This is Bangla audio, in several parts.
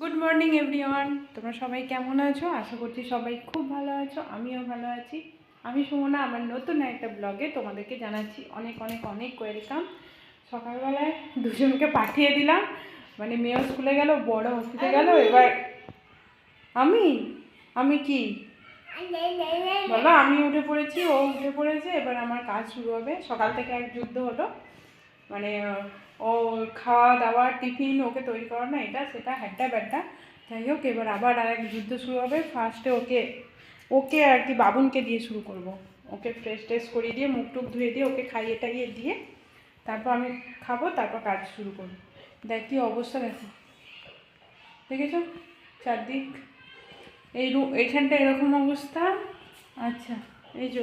গুড মর্নিং এভরিওয়ান তোমরা সবাই কেমন আছো? আশা করছি সবাই খুব ভালো আছো, আমিও ভালো আছি। আমি সুমনা, আমার নতুন একটা ব্লগে তোমাদেরকে জানাচ্ছি অনেক অনেক অনেক ওয়েলকাম সকালবেলায় দুজনকে পাঠিয়ে দিলাম। মানে মেয়েও স্কুলে গেল, বড় অফিসে গেল, এবার আমি? আমি কি? বাবা, আমি উঠে পড়েছি, ও উঠে পড়েছে, এবার আমার কাজ শুরু হবে। সকাল থেকে এক যুদ্ধ হলো। মানে ও খাওয়া দাওয়া টিফিন ওকে তৈরি করা না এটা, সেটা, হ্যাড্ডা, ব্যাড্ডা। যাই হোক, এবার আবার আর এক যুদ্ধ শুরু হবে। ফার্স্টে ওকে ওকে আর কি বাবুনকে দিয়ে শুরু করব। ওকে ফ্রেশ ট্রেশ করিয়ে দিয়ে, মুখ টুক ধুয়ে দিয়ে, ওকে খাইয়ে টাইয়ে দিয়ে, তারপর আমি খাব, তারপর কাজ শুরু করব। দেখ কি অবস্থা দেখো। দেখেছ? চারদিক এই রুম এইখানটা এরকম অবস্থা? আচ্ছা। এই যে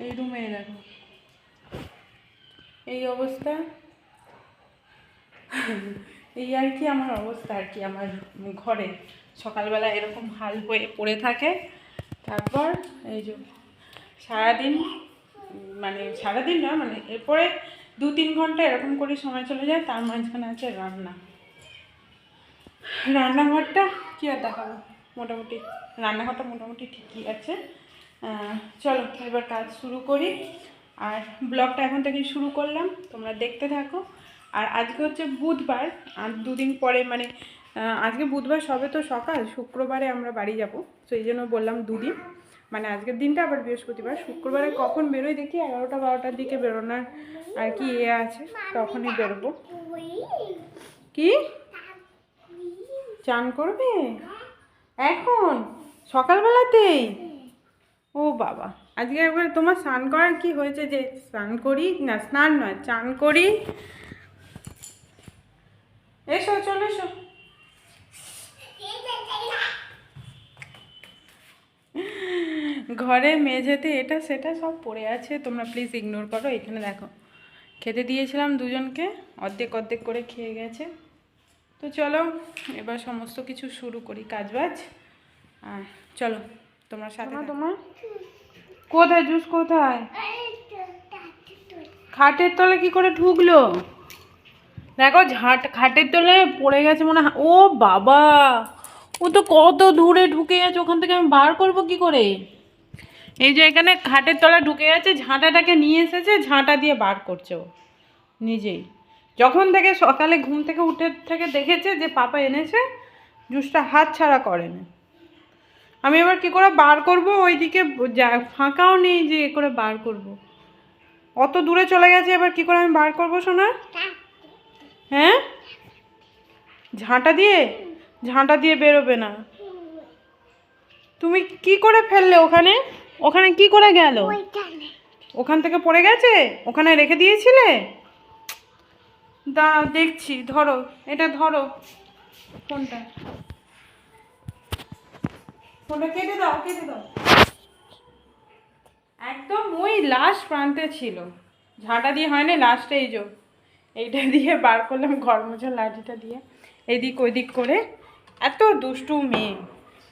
এই রুমে দেখো। এই অবস্থা? এই আর কি আমার অবস্থা আর কি আমার ঘরে। সকালবেলা এরকম হাল হয়ে পড়ে থাকে। তারপর এই যে সারাদিন মানে সারাদিন না মানে এরপরে দু তিন ঘণ্টা এরকম করে সময় চলে যায় তার মাঝখানে আছে রান্না। রান্নাঘরটা কী আর দেখাবো? মোটামুটি, রান্নাঘরটা মোটামুটি ঠিকই আছে। চলো, এবার কাজ শুরু করি। আর ব্লগটা এখন থেকেই শুরু করলাম, তোমরা দেখতে থাকো। আর আজকে হচ্ছে বুধবার, আর দুদিন পরে মানে আজকে বুধবার সবে তো সকাল, শুক্রবারে আমরা বাড়ি যাব। সেই জন্য বললাম দুদিন। মানে আজকের দিনটা আবার বৃহস্পতিবার। শুক্রবারে কখন বেরোই দেখি, এগারোটা, বারোটার দিকে বেরোনোর আর কি ইয়ে আছে, তখনই বেরোবো। কি? চান করবে? এখন? সকালবেলাতেই? ও বাবা। আজকে একবার তোমার স্নান করার কি হয়েছে যে স্নান করি? না, স্নান নয়, চান করি। এসো, চলে এসো। ঘরে মেঝেতে এটা সেটা সব পড়ে আছে। তোমরা প্লিজ ইগনোর করো। এখানে দেখো, খেতে দিয়েছিলাম দুজনকে। অর্ধেক অর্ধেক করে খেয়ে গেছে। তো চলো এবার সমস্ত কিছু শুরু করি কাজবাজ। আর চলো তোমার সাথে তোমার কোথায় জুস কোথায়? খাটের তলে কি করে ঢুকলো? দেখো ঝাট খাটের তলে পড়ে গেছে মনে হয়। ও বাবা! ও তো কত দূরে ঢুকে গেছে ওখান থেকে আমি বার করব কি করে? এই যে এখানে খাটের তলায় ঢুকে গেছে ঝাঁটাটাকে নিয়ে এসেছে ঝাঁটা দিয়ে বার করছে ও নিজেই। যখন থেকে সকালে ঘুম থেকে উঠে থেকে দেখেছে যে পাপা এনেছে জুসটা হাত ছাড়া করেনি। আমি এবার কি করে বার করব? ওইদিকে ফাঁকাও নেই যে এ করে বার করব। অত দূরে চলে গেছে এবার কি করে আমি বার করব সোনা? হ্যাঁ? ঝাঁটা দিয়ে? ঝাঁটা দিয়ে বেরোবে না। তুমি কি করে ফেললে ওখানে? ওখানে কি করে গেল? ওখান থেকে পড়ে গেছে? ওখানে রেখে দিয়েছিলে? দা দেখছি, ধরো, এটা ধরো। ফোনটা। ফোনটা কেটে দাও কেটে দাও। একদম ওই লাস্ট প্রান্তে ছিল। ঝাঁটা দিয়ে হয়নি লাস্টে এই যে, এইটা দিয়ে বার করলাম মোছার লাঠিটা দিয়ে। এদিক ওইদিক করে। এত দুষ্টু মেয়ে।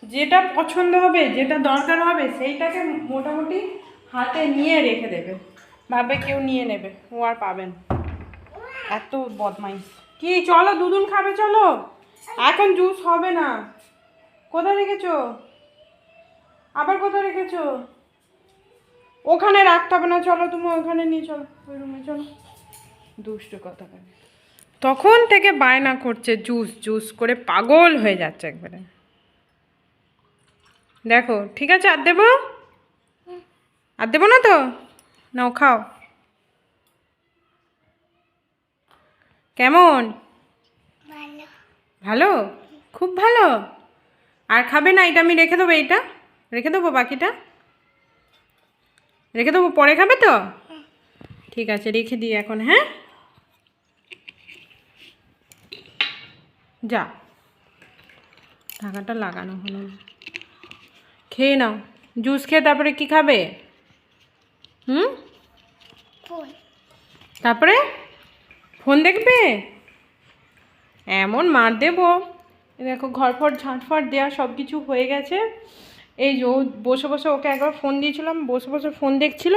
যেটা পছন্দ হবে, যেটা দরকার হবে, সেইটাকে মোটামুটি হাতে নিয়ে রেখে দেবে। ভাবে কেউ নিয়ে নেবে, ও আর পাবেন এত বদমাইশ। কি, চলো দুধুন খাবে, চলো। এখন জুস হবে না। কোথায় রেখেছো? আবার কোথায় রেখেছো? ওখানে রাখতে হবে না, চলো, তুমি ওখানে নিয়ে চলো, ওই রুমে চলো। দুষ্টু কথা বলে। তখন থেকে বায়না করছে, জুস জুস করে পাগল হয়ে যাচ্ছে একবারে। দেখো, ঠিক আছে, আর দেবো? আর দেবো না তো? নাও, খাও। কেমন? ভালো। খুব ভালো? আর খাবে না এটা আমি রেখে দেবো এইটা। রেখে দেবো বাকিটা? রেখে দেবো পরে খাবে তো? ঠিক আছে রেখে দিই এখন হ্যাঁ? যা। ঢাকাটা লাগানো হলো। খেয়ে নাও। জুস খেয়ে তারপরে কি খাবে? হুম? তারপরে? ফোন দেখবে? এমন মার দেবো। দেখো, ঘরফর, ঝাঁটফাট দেওয়া সব কিছু হয়ে গেছে। এই যে বসে বসে ওকে একবার ফোন দিয়েছিলাম বসে বসে ফোন দেখছিল।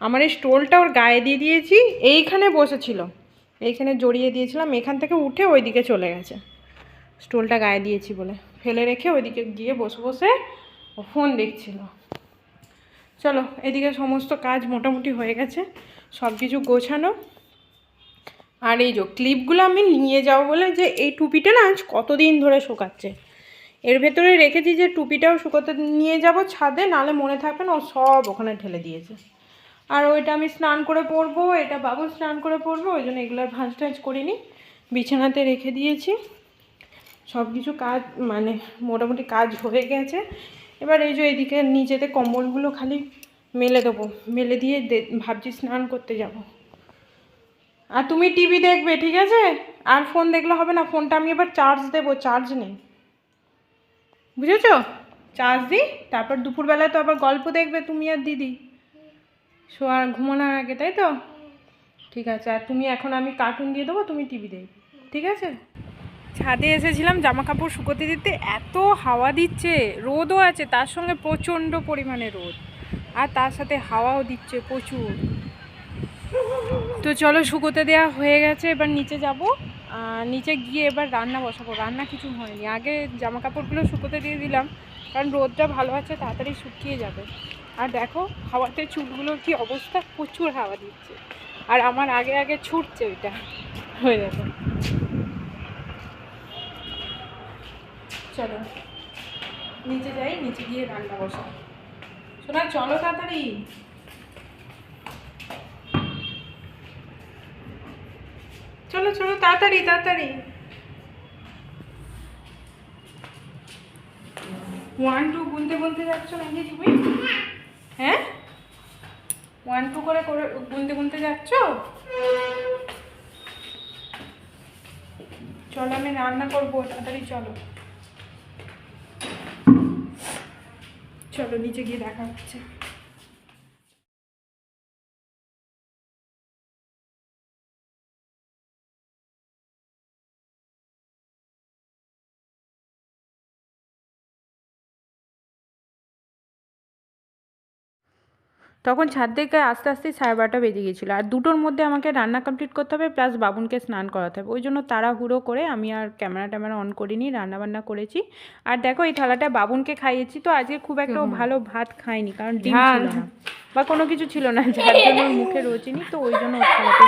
আমার এই স্টোলটা ওর গায়ে দিয়ে দিয়েছি, এইখানে বসেছিল। এইখানে জড়িয়ে দিয়েছিলাম, এখান থেকে উঠে ওইদিকে চলে গেছে। স্টোলটা গায়ে দিয়েছি বলে। ফেলে রেখে ওইদিকে গিয়ে বসে বসে ও ফোন দেখছিল। চলো, এদিকে সমস্ত কাজ মোটামুটি হয়ে গেছে। সব কিছু গোছানো। আর এই যে ক্লিপগুলো আমি নিয়ে যাব বলে যে এই টুপিটা না আজ কতদিন ধরে শুকাচ্ছে। এর ভেতরে রেখেছি যে টুপিটাও শুকোতে নিয়ে যাব ছাদে নালে মনে থাকবে না ও সব ওখানে ঠেলে দিয়েছে। আর ওইটা আমি স্নান করে পরবো, এটা বাবু স্নান করে পরবো, ওই জন্য এগুলোর ভাঁজ টাজ করিনি। বিছানাতে রেখে দিয়েছি। সব কিছু কাজ মানে মোটামুটি কাজ হয়ে গেছে। এবার এই যে এদিকে নিচেতে কম্বলগুলো খালি মেলে দেবো, মেলে দিয়ে ভাবছি স্নান করতে যাব। আর তুমি টিভি দেখবে, ঠিক আছে? আর ফোন দেখলে হবে না ফোনটা আমি এবার চার্জ দেবো চার্জ নেই। বুঝেছ? চার্জ দিই, তারপর দুপুরবেলায় তো আবার গল্প দেখবে তুমি আর দিদি। শোয়ার ঘুমানোর আগে, তাই তো? ঠিক আছে, আর তুমি এখন আমি কার্টুন দিয়ে দেবো, তুমি টিভি দেখবে, ঠিক আছে? ছাদে এসেছিলাম জামা কাপড় শুকোতে দিতে, এত হাওয়া দিচ্ছে, রোদও আছে, তার সঙ্গে প্রচণ্ড পরিমাণে রোদ। আর তার সাথে হাওয়াও দিচ্ছে প্রচুর। তো চলো শুকোতে দেওয়া হয়ে গেছে, এবার নিচে যাব। নিচে গিয়ে এবার রান্না বসাবো। রান্না কিছু হয়নি। আগে জামা কাপড়গুলো শুকোতে দিয়ে দিলাম, কারণ রোদটা ভালো আছে, তাড়াতাড়ি শুকিয়ে যাবে। আর দেখো, হাওয়াতে চুলগুলোর কি অবস্থা, প্রচুর হাওয়া দিচ্ছে। আর আমার আগে আগে ছুটছে ওইটা। হয়ে যাবে। চলো, নিচে যাই, নিচে গিয়ে রান্না বসাই শোনা চলো তাড়াতাড়ি। চলো চলো, তাড়াতাড়ি তাড়াতাড়ি। ওয়ান টু গুনতে গুনতে যাচ্ছ নাকি তুমি? হ্যাঁ? ওয়ান টু করে করে গুনতে গুনতে যাচ্ছ? চলো, আমি রান্না করব, তাড়াতাড়ি চলো। চলো, নিচে গিয়ে দেখা হচ্ছে। তখন ছাদ থেকে আস্তে আস্তে সাড়ে বারোটা বেজে গিয়েছিল। আর দুটোর মধ্যে আমাকে রান্না কমপ্লিট করতে হবে প্লাস বাবুনকে স্নান করাতে হবে। ওই জন্য তাড়াহুড়ো করে আমি আর ক্যামেরা ট্যামেরা অন করিনি রান্না বান্না করেছি। আর দেখো এই থালাটা বাবুনকে খাইয়েছি তো আজকে খুব একটা ভালো ভাত খায়নি কারণ ডিম ছিল না। বা কোনো কিছু ছিল না যার জন্য মুখে রোচিনি তো ওই জন্য নিয়ে নিয়েছি।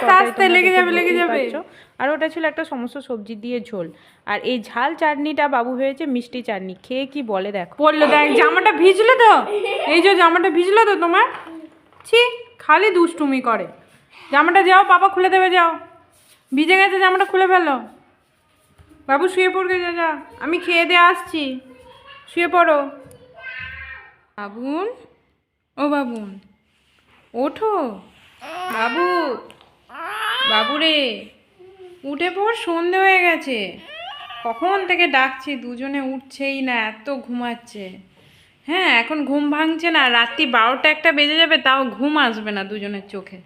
সমস্ত তরকারি তোমরা দেখে আর ওটা ছিল একটা সমস্ত সবজি দিয়ে ঝোল। আর এই ঝাল চাটনিটা বাবু হয়েছে মিষ্টি চাটনি। খেয়ে কি বলে দেখো। বলল দেখ জামাটা ভিজলো তো? এই যে জামাটা ভিজলো তো তোমার? ছি খালি দুষ্টুমি করে। জামাটা যাও বাবা খুলে দেবে যাও। ভিজে গেছে জামাটা খুলে ফেলো। বাবু শুয়ে পড়বে যা যা। আমি খেয়ে দিয়ে আসছি। শুয়ে পড়ো। বাবুন ও বাবুন, ওঠো। বাবু বাবু রে উঠে পর সন্ধে হয়ে গেছে। কখন থেকে ডাকছি, দুজনে উঠছেই না, এত ঘুমাচ্ছে। হ্যাঁ এখন ঘুম ভাঙছে না, রাত্রি বারোটা একটা বেজে যাবে, তাও ঘুম আসবে না দুজনের চোখে।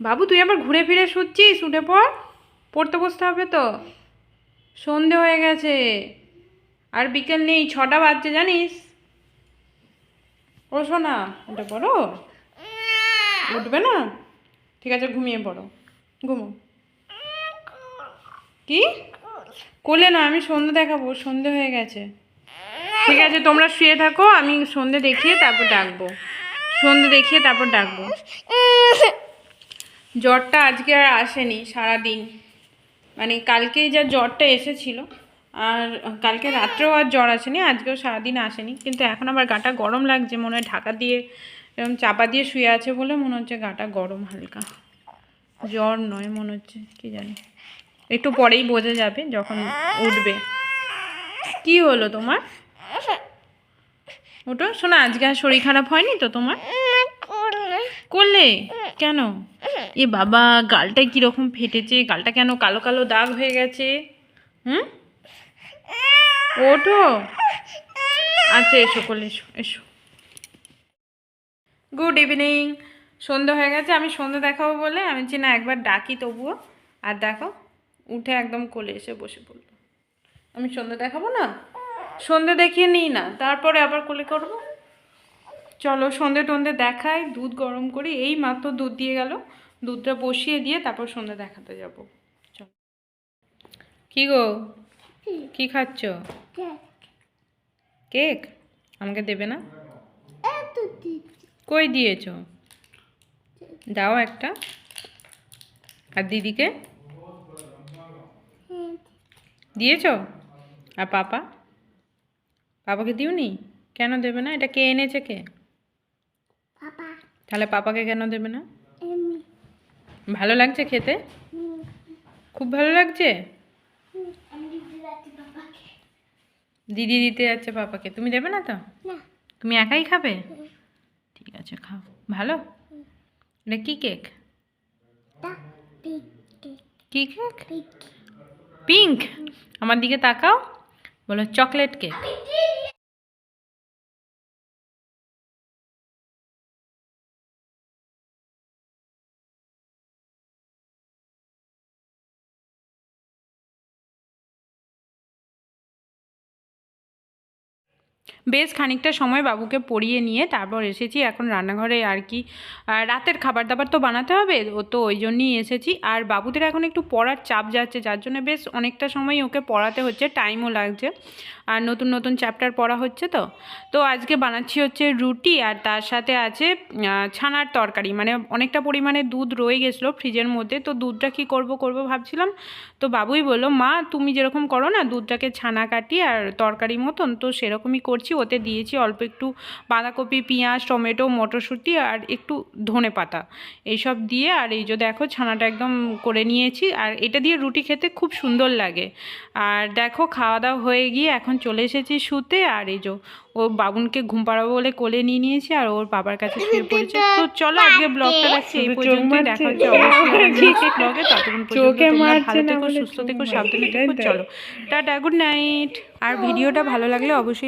বাবু, তুই আবার ঘুরে ফিরে শুচ্ছিস? উঠে পর পড়তে বসতে হবে তো। সন্ধে হয়ে গেছে। আর বিকেল নেই, ছটা বাজছে, জানিস? ও শোনা ওটা পড়ো? উঠবে না? ঠিক আছে, ঘুমিয়ে পড়ো। ঘুমো। কি? কোলে না, আমি সন্ধে দেখাবো, সন্ধে হয়ে গেছে। ঠিক আছে, তোমরা শুয়ে থাকো, আমি সন্ধে দেখিয়ে তারপর ডাকবো। সন্ধে দেখিয়ে তারপর ডাকবো। জ্বরটা আজকে আর আসেনি, সারাদিন। মানে কালকেই যা জ্বরটা এসেছিল আর কালকে রাত্রেও আর জ্বর আসেনি, আজকেও সারাদিন আসেনি, কিন্তু এখন আবার গাটা গরম লাগছে, মনে হয় ঢাকা দিয়ে এরকম চাপা দিয়ে শুয়ে আছে বলে মনে হচ্ছে গাটা গরম হালকা। জ্বর নয় মনে হচ্ছে, কি জানি। একটু পরেই বোঝা যাবে যখন উঠবে। কি হলো তোমার? ওটো, শোনা, আজকে আর শরীর খারাপ হয়নি তো তোমার? করলে? কেন? এ বাবা, গালটা কীরকম ফেটেছে, গালটা কেন কালো কালো দাগ হয়ে গেছে? হুম? ওঠো। আচ্ছা এসো করলে এসো এসো। গুড ইভিনিং সন্ধ্যে হয়ে গেছে, আমি সন্ধ্যে দেখাবো বলে। আমি যে না একবার ডাকি তবুও। আর দেখো, উঠে একদম কোলে এসে বসে পড়ল। আমি সন্ধে দেখাবো না? সন্ধে দেখিয়ে নিই না। তারপরে আবার কোলে করব? চলো, সন্ধে টন্ধে দেখাই। দুধ গরম করি। এই মাত্র দুধ দিয়ে গেল। দুধটা বসিয়ে দিয়ে তারপর সন্ধে দেখাতে যাব। চলো। কি গো? কি খাচ্ছ? কেক আমাকে দেবে না? কই দিয়েছ? দাও একটা। আর দিদিকে? দিয়েছ? আর পাপা? পাপাকে দিওনি? কেন দেবে না? এটা কে এনেছে কে? তাহলে পাপাকে কেন দেবে না? ভালো লাগছে খেতে? খুব ভালো লাগছে? দিদি দিতে যাচ্ছে পাপাকে। তুমি দেবে না তো? তুমি একাই খাবে? ঠিক আছে খাও। ভালো? এটা কি কেক? কি কেক? পিঙ্ক? আমার দিকে তাকাও। বলো চকলেট কেক। বেশ খানিকটা সময় বাবুকে পড়িয়ে নিয়ে তারপর এসেছি। এখন রান্নাঘরে আর কি রাতের খাবার দাবার তো বানাতে হবে, ও তো ওই জন্যই এসেছি। আর বাবুদের এখন একটু পড়ার চাপ যাচ্ছে, যার জন্য বেশ অনেকটা সময় ওকে পড়াতে হচ্ছে টাইমও লাগছে। আর নতুন নতুন চ্যাপ্টার পড়া হচ্ছে তো। তো আজকে বানাচ্ছি হচ্ছে রুটি, আর তার সাথে আছে ছানার তরকারি। মানে অনেকটা পরিমাণে দুধ রয়ে গেছিল ফ্রিজের মধ্যে, তো দুধটা কি করব করব ভাবছিলাম। তো বাবুই বলল, মা, তুমি যেরকম করো না, দুধটাকে ছানা কাটি আর তরকারি মতন, তো সেরকমই করছি ওতে দিয়েছি অল্প একটু বাঁধাকপি পেঁয়াজ টমেটো মটরশুঁটি আর একটু ধনে পাতা। এইসব দিয়ে আর এই যে দেখো ছানাটা একদম করে নিয়েছি আর এটা দিয়ে রুটি খেতে খুব সুন্দর লাগে। আর দেখো খাওয়া দাওয়া হয়ে গিয়ে এখন চলে এসেছি শুতে আর এই যে ও বাবুনকে ঘুম পাড়াবো বলে কোলে নিয়ে নিয়েছি আর ওর বাবার কাছে শুয়ে পড়েছে। তো চলো আজকে ব্লগটা রাখছি এই পর্যন্ত দেখা হচ্ছে অবশ্যই ব্লগে ততক্ষণ পর্যন্ত ভালো থেকো সুস্থ থেকো সাবধানে থেকো। চলো টাটা গুড নাইট আর ভিডিওটা ভালো লাগলে অবশ্যই